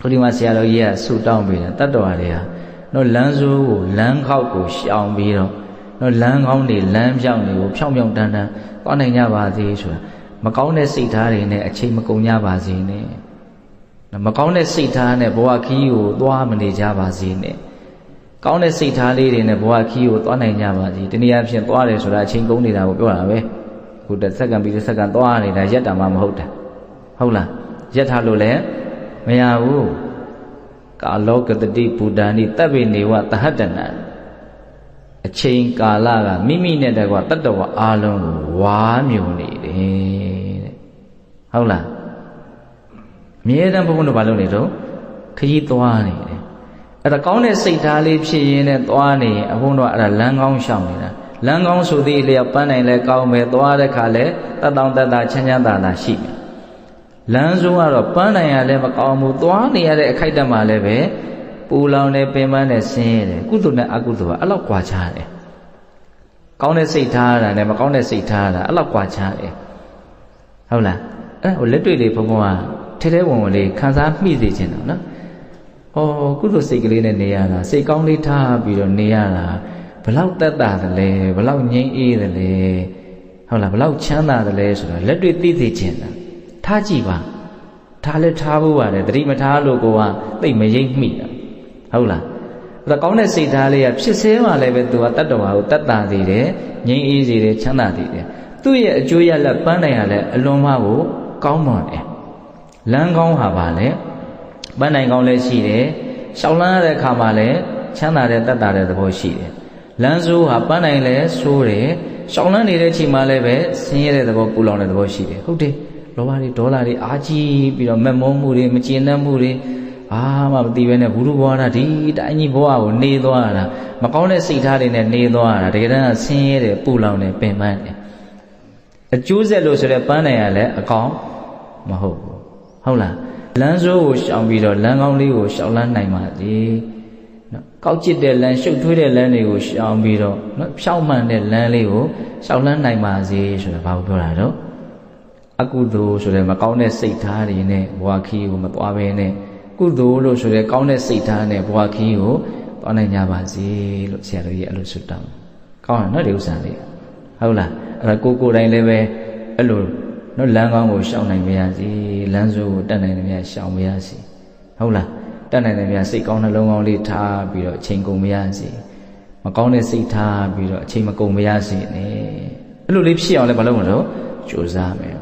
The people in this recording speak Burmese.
ဘုရားမဆရာတော်ကြီးကဆူတောင်းပေးတယ်တတ္တဝါတွေဟာနော်လမ်းစိုးကိုလမ်းခောက်ကိုရှောင်ပြီးတော့နော်လမ်းကောင်းတွေလမ်းပြောင်းတွေကိုဖြောင်းဖြောင်းတန်းတန်းသွားနိုင်ကြပါသေးဆိုတာမကောင်းတဲ့စိတ်ထားတွေနဲ့အချိန်မကုန်ကြပါစေနဲ့မကောင်းတဲ့စိတ်ထားနဲ့ဘဝခီးကိုသွားမနေကြပါစေနဲ့ကောင်းတဲ့စိတ်ထားလေးတွေနဲ့ဘဝခီးကိုသွားနိုင်ကြပါစေတနည်းအားဖြင့်သွားတယ်ဆိုတာအချိန်ကုန်နေတာကိုပြောတာပဲခုတစ်စက္ကန့်ပြီးတစ်စက္ကန့်သွားနေတာရက်တာမှမဟုတ်တာဟုတ်လားရက်ထားလို့လည်း မရဘူးကာလောကတတိဘူတန်ဤတပ်ပိနေဝတဟတနံအချိန်ကာလကမိမိနဲ့တကွာတတ္တဝအာလုံးကိုဝါမြုံနေတယ်တဲ့ဟုတ်လားအမြဲတမ်းဘုန်းဘုန်းတို့ဘာလုပ်နေတော့ခကြီးသွားနေတယ်အဲ့ဒါကောင်းတဲ့စိတ်ထားလေးဖြစ်ရင်းနဲ့သွားနေရင်အဘုန်းတို့ကအဲ့ဒါလမ်းကောင်းရှောင်နေတာလမ်းကောင်းဆိုသေးလျောက်ပန်းနိုင်လဲကောင်းမယ်သွားတဲ့ခါလဲတတ်တောင်တတ်တာချမ်းချမ်းသာသာရှိမယ် လမ်းဆုံးကတော့ပန်းနိုင်ရလဲမကောင်းဘူးသွားနေရတဲ့အခိုက်အတန့်မှာလည်းပဲပူလောင်နေပင်ပန်းနေဆင်းရဲတယ်ကုသိုလ်နဲ့အကုသိုလ်ကအဲ့လောက်ကွာခြားတယ်ကောင်းတဲ့စိတ်ထားတာနဲ့မကောင်းတဲ့စိတ်ထားတာအဲ့လောက်ကွာခြားတယ်ဟုတ်လားအဲ့ဟိုလက်တွေ့လေးဘုံဘုံကထဲထဲဝင်ဝင်လေးခံစားမိစေခြင်းတော့နော်ဟောကုသိုလ်စိတ်ကလေးနဲ့နေရတာစိတ်ကောင်းလေးထားပြီးတော့နေရတာဘလောက်တက်တာသလဲဘလောက်ငြိမ်းအေးသလဲဟုတ်လားဘလောက်ချမ်းသာသလဲဆိုတော့လက်တွေ့သိသိခြင်းတာ ထားကြည့်ပါထားလဲထားဖို့ပါတယ်တတိမထားလို့ကိုကသိမရိပ်မိတာဟုတ်လားအဲ့ဒါကောင်းတဲ့စိတ်ထားလေးကဖြစ်စဲမှလည်းပဲသူကတတ္တဝါကိုတတ်တာစေတယ်ငြိမ်းအေးစေတယ်ချမ်းသာစေတယ်သူ့ရဲ့အကျိုးရလက်ပန်းနိုင်ရလဲအလွန်မှကိုကောင်းမွန်တယ်လမ်းကောင်းဟာပါလေပန်းနိုင်ကောင်းလည်းရှိတယ်ရှောင်းလန်းရတဲ့အခါမှာလည်းချမ်းသာတဲ့တတ်တာတဲ့သဘောရှိတယ်လမ်းဆိုးဟာပန်းနိုင်လဲဆိုးတယ်ရှောင်းလန်းနေတဲ့အချိန်မှာလည်းပဲဆင်းရဲတဲ့သဘောပူလောင်တဲ့သဘောရှိတယ်ဟုတ်တယ် လောဘတွေဒေါသတွေအာကြီးပြီးတော့မက်မောမှုတွေမကျေနပ်မှုတွေအာမှမသိပဲနဲ့ဘုရုဘဝတာဒီတိုင်းကြီးဘဝကိုနေသွားတာမကောင်းတဲ့စိတ်ထားတွေနဲ့နေသွားတာတကယ်တမ်းဆင်းရဲတယ်ပူလောင်တယ်ပင်ပန်းတယ်အကျိုးဆက်လို့ဆိုတဲ့ပန်းနိုင်ရလဲအကောင်မဟုတ်ဘူးဟုတ်လားလမ်းစိုးကိုရှောင်ပြီးတော့လမ်းကောင်းလေးကိုရှောင်လန်းနိုင်ပါစေနော်ကောက်ကျစ်တဲ့လမ်းရှုပ်ထွေးတဲ့လမ်းတွေကိုရှောင်ပြီးတော့နော်ဖြောင့်မှန်တဲ့လမ်းလေးကိုရှောင်လန်းနိုင်ပါစေဆိုတာဘာကိုပြောတာတော့ အကုသိုလ်ဆိုတဲ့မကောင်းတဲ့စိတ်ထားတွေနဲ့ဘဝခီးကိုမသွားဘဲနဲ့ကုသိုလ်လို့ဆိုတဲ့ကောင်းတဲ့စိတ်ထားနဲ့ဘဝခီးကိုသွားနိုင်ကြပါစေလို့ဆရာတော်ကြီးအဲ့လိုဆုတောင်းကောင်းတယ်နော်ဒီဥစ္စာလေးဟုတ်လားအဲ့ဒါကိုကိုယ်တိုင်လည်းပဲအဲ့လိုနော်လမ်းကောင်းကိုရှောင်နိုင်ပါရစေလမ်းစိုးကိုတတ်နိုင်တယ်များရှောင်ပါရစေဟုတ်လားတတ်နိုင်တယ်များစိတ်ကောင်းနှလုံးကောင်းလေးထားပြီးတော့အချိန်ကုန်ပါရစေမကောင်းတဲ့စိတ်ထားပြီးတော့အချိန်မကုန်ပါရစေနဲ့အဲ့လိုလေးဖြစ်အောင်လည်းမလုပ်မလို့ကြိုးစားမယ်